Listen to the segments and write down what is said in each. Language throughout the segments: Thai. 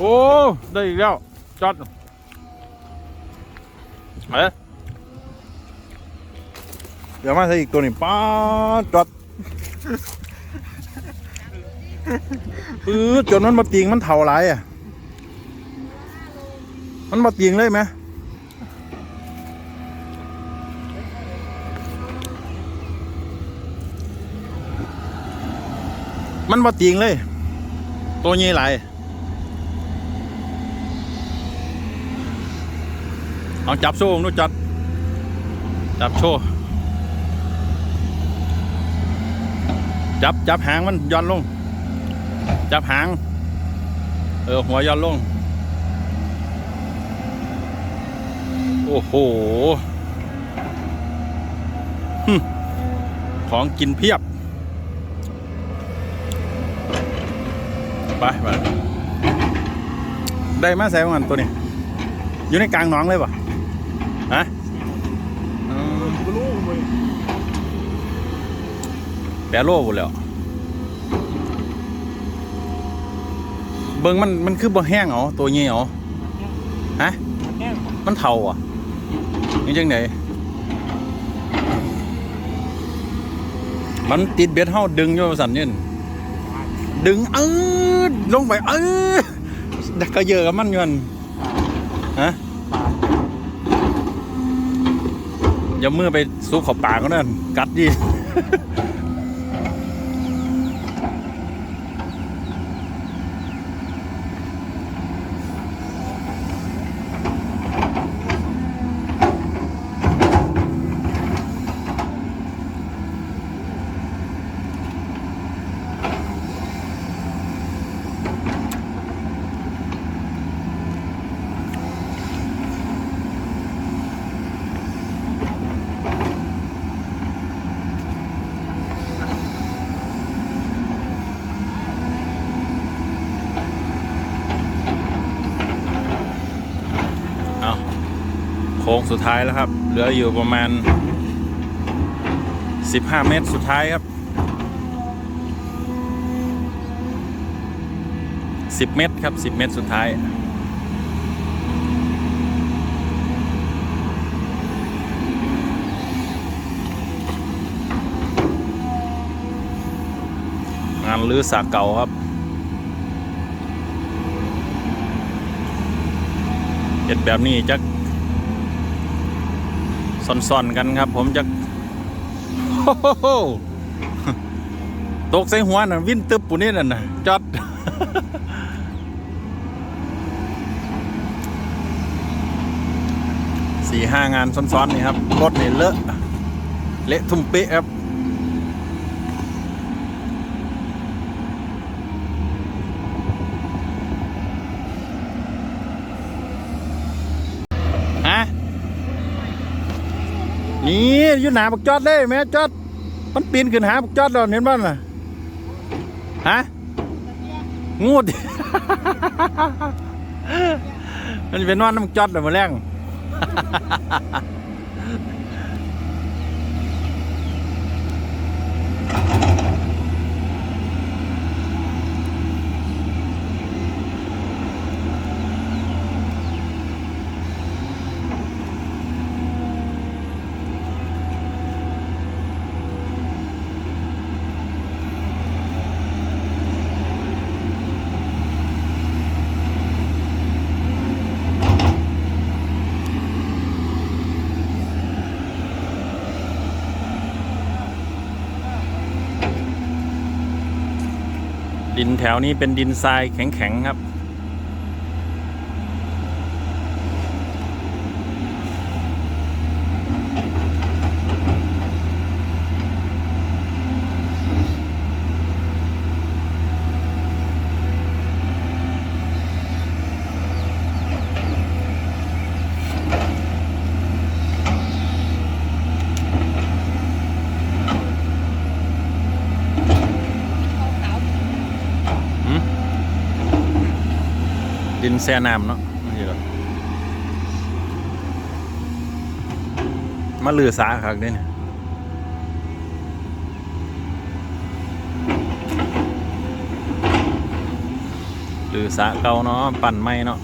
โอ้ ได้อีกแล้วจอดเอ๊ะเดี๋ยวมาใส่อีกตัวนี้ป้าดจอดปื้อจนมันมาติงมันเท่าไรอะ มันมาติงเลยไหมมันมาติงเลย ตัวนี้ไหล อาจับโซ่นู้จัด จับโซ่จับจับหางมันย่อนลง จับหาง เออ หัวย่อนลง โอ้โหของกินเพียบ ไปไปได้มาใส่ของมันตัวนี้ อยู่ในกลางหนองเลยปะ ฮะอืมแปรโลหมดแล้ว เบิ่งมันมันคือบ่แห้งเหรอตัวนี้เหรอฮะ มันเท่าอะนี่จังไหนมันติดเบ็ดเฮาดึงอยู่สั่นยืนดึงเออลงไปเออดักก็เยอะกับมันอยนฮะ อย่ามือไปซุกขอบปากก็นั่นกัดดิ สุดท้ายแล้วครับ เหลืออยู่ประมาณ 15 เมตรสุดท้ายครับ 10 เมตรครับ 10 เมตรสุดท้ายงานลื้อสากเก่าครับเห็ดแบบนี้จะ ซ่อนๆกันครับ ผมจะโอ้โหตกใส่หัวน่ะ วิ่นตึบปุ่นนี่น่ะนะจอดสี่ห้างานซ้อนๆนี่ครับรถนี่เลอะ เละทุ่มเป๊ะครับ ฮะ นี่อยู่หนาบักจอดเลยแม่จอด มันปีนขึ้นหาบักจอดเราเห็นบ้านน่ะฮะงูดมันเป็นนอนน้ำจอดเลยมาแรง ดินแถวนี้เป็นดินทรายแข็งๆครับ แซ่น้ำเนาะนี่เหรอมาลือสาคักเด้เนี่ยหรือสระเก่าเนาะปั่นไม้เนาะ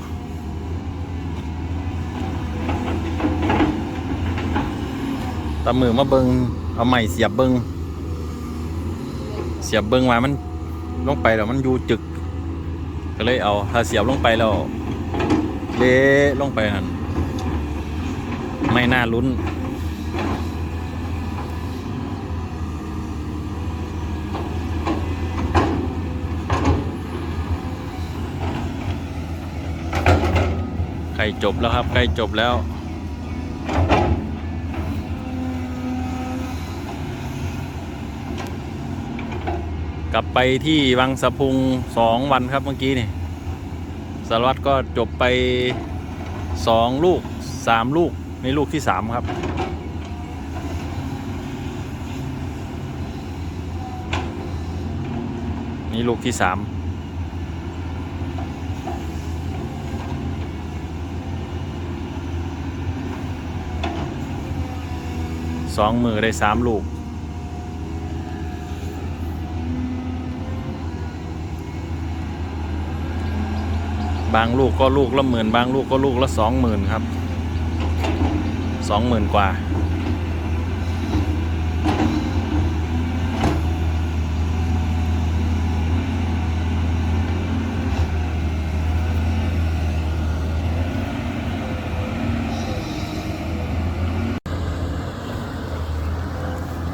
ตามือมาเบิงเอาไม้เสียบเบิงเสียบเบิงมามันลงไปแล้วมันอยู่จึก ก็เลยเอาถ้าเสียบลงไปแล้วเละลงไปนั่นไม่น่าลุ้น ใกล้จบแล้วครับใกล้จบแล้ว กลับไปที่วังสะพุงสองวันครับเมื่อกี้นี่สารวัตรก็จบไปสองลูกสามลูกในลูกที่สามครับ นี่ลูกที่สามสองมือได้สามลูก บางลูกก็ลูกละหมื่นบางลูกก็ลูกละสองหมื่นครับสองหมื่นกว่า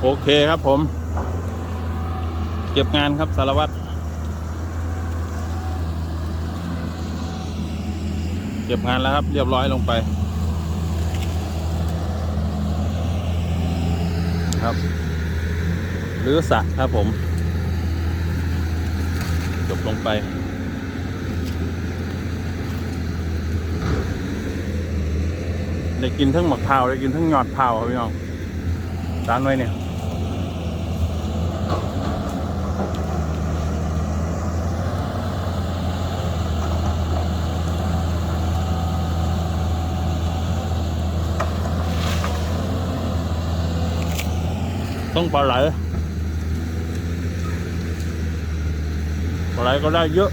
โอเคครับผม เก็บงานครับสารวัตร เก็บงานแล้วครับ เรียบร้อยลงไปครับหรือสะครับผม จบลงไป ได้กินทั้งหมักเผาได้กินทั้งหยอดเผาครับพี่น้องร้านไว้เนี่ย ต้องปลาไหลปลาไหลก็ได้เยอะ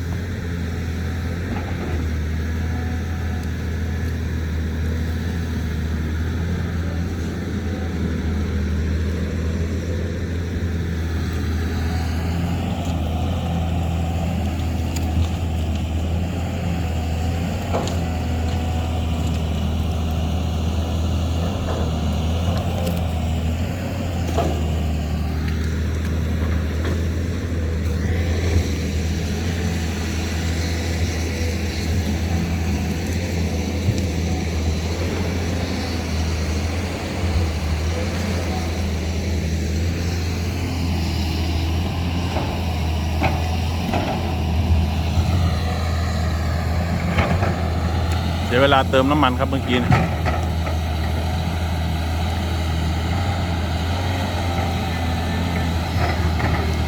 ยวเวลาเติมน้ำมันครับเมื่อกี้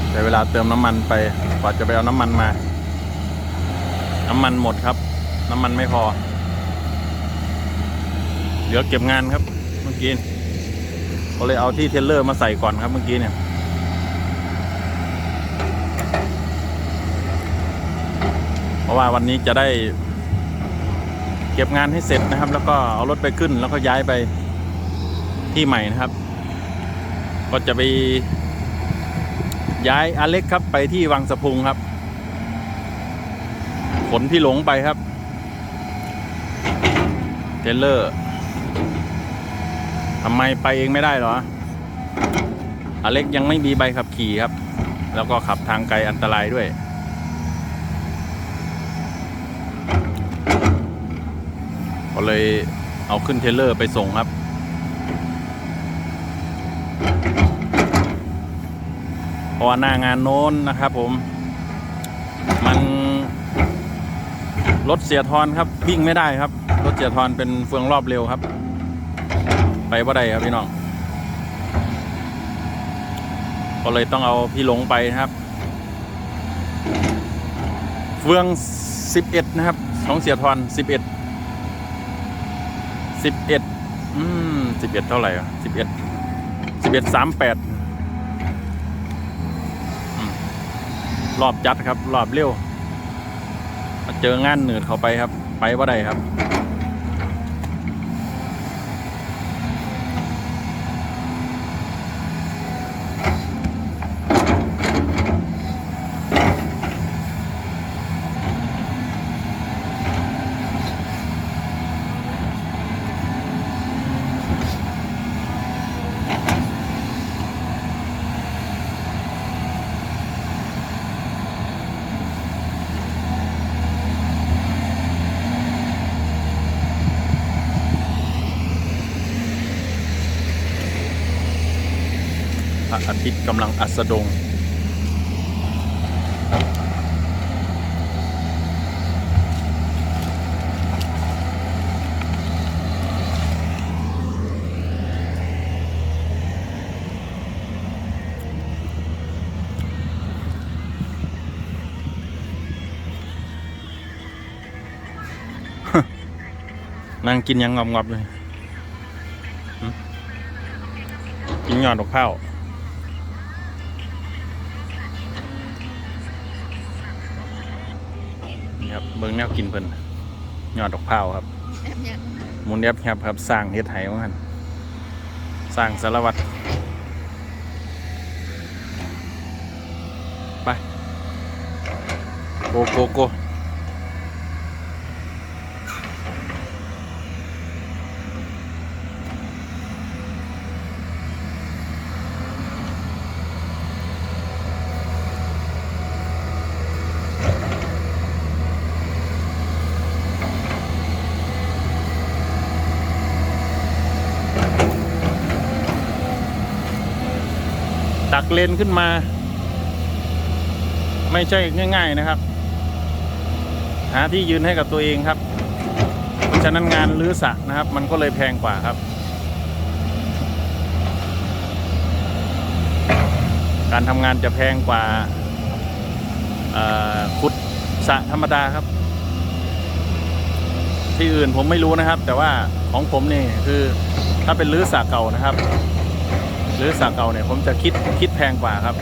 เดี๋ยวเวลาเติมน้ำมันไปกว่าจะไปเอาน้ำมันมา น้ำมันหมดครับ น้ำมันไม่พอ เหลือเก็บงานครับเมื่อกี้ก็เลยเอาที่เทเลอร์มาใส่ก่อนครับเมื่อกี้เนี่ยเพราะว่าวันนี้จะได้ เก็บงานให้เสร็จนะครับ แล้วก็เอารถไปขึ้น แล้วก็ย้ายไปที่ใหม่นะครับ ก็จะไปย้ายอเล็กครับไปที่วังสะพุงครับ ขนพี่หลงไปครับ เทเลอร์ทำไมไปเองไม่ได้หรอ อเล็กยังไม่มีใบขับขี่ครับ แล้วก็ขับทางไกลอันตรายด้วย ก็เลยเอาขึ้นเทเลอร์ไปส่งครับ เพราะว่าหน้างานโน้นนะครับผม มันรถเสียทอนครับ วิ่งไม่ได้ครับ รถเสียทอนเป็นเฟืองรอบเร็วครับ ไปว่าได้ครับพี่น้อง ก็เลยต้องเอาพี่หลงไปนะครับ เฟือง 11 นะครับ ของเสียทอน 11 สิบเอ็ดอืมสิบเอ็ดเท่าไหร่อะสิบเอ็ดสิบเอ็ดสามแปดรอบจัดครับ รอบเร็ว เจองานเหนืดเข้าไปครับ ไปว่าใดครับ ระอาทิตย์กำลังอัสดง นั่งกินยังงอบๆเลยกินยอดดอกข้าว ครับเบิ่งแนวกินเพิ่นยอดดอกพร้าวครับแอบยังหมุนแอบครับครับสร้างเฮ็ดไห้ว่าหั่นสร้างสารวัตรไปโกโกโก ตักเลนขึ้นมา ไม่ใช่ง่าย ๆนะครับ หาที่ยืนให้กับตัวเองครับเพราะฉะนั้นงานรื้อสระนะครับ มันก็เลยแพงกว่าครับ การทำงานจะแพงกว่าขุดสระธรรมดาครับ ที่อื่นผมไม่รู้นะครับ แต่ว่าของผมนี่คือถ้าเป็นรื้อสระเก่านะครับ หรือสักเก่าเนี่ยผมจะคิดคิดแพงกว่าครับ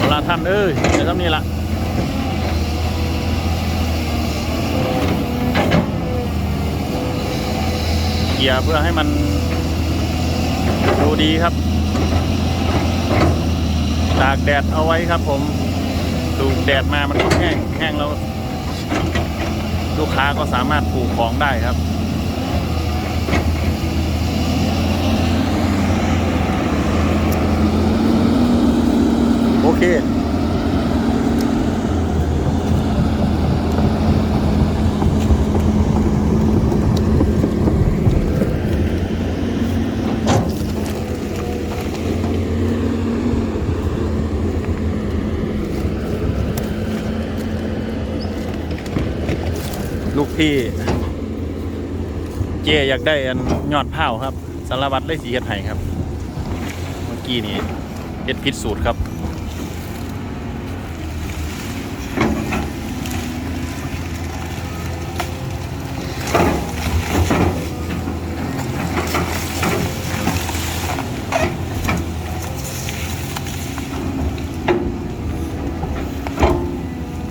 เวลาท่านเอ้ยในี่ละเกียร์เพื่อให้มันดูดีครับ ตากแดดเอาไว้ครับผมดูแดดมามันก็แห้งแห้งแล้วลูกค้าก็สามารถปลูกของได้ครับโอเค พี่ เจอยากได้อันยอดเผาครับสารวัตรได้สีเห็ดไห้ครับ เมื่อกี้นี้เห็ดพิษสูตรครับ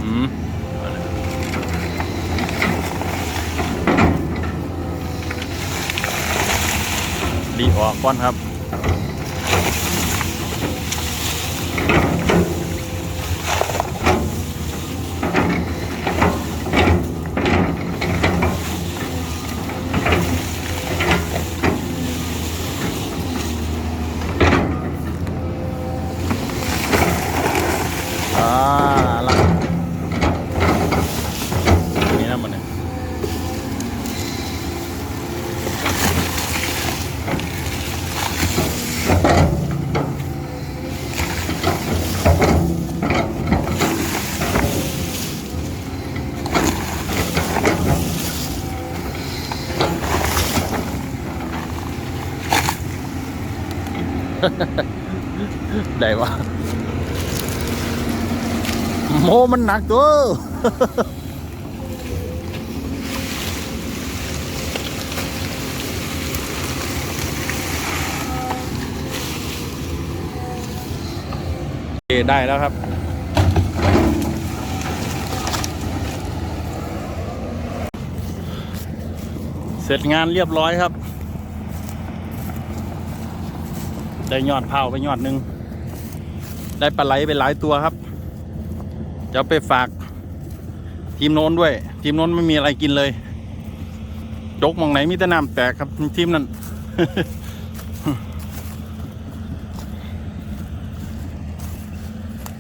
อืมเอาเลยรีบ อกก่อนครับ อ่าละนี่นะมันเนี่ย ได้วะโมมันหนักตัวได้แล้วครับ เสร็จงานเรียบร้อยครับ ได้ยอดเผาไปยอดหนึ่งได้ปลาไหลไปหลายตัวครับจะไปฝากทีมโน้นด้วย ทีมโน้นไม่มีอะไรกินเลย จกมองไหนมีแต่น้ำแตกครับทีมนั้น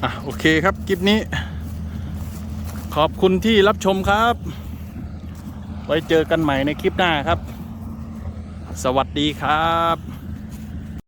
อะโอเคครับคลิปนี้ ขอบคุณที่รับชมครับ ไว้เจอกันใหม่ในคลิปหน้าครับ สวัสดีครับ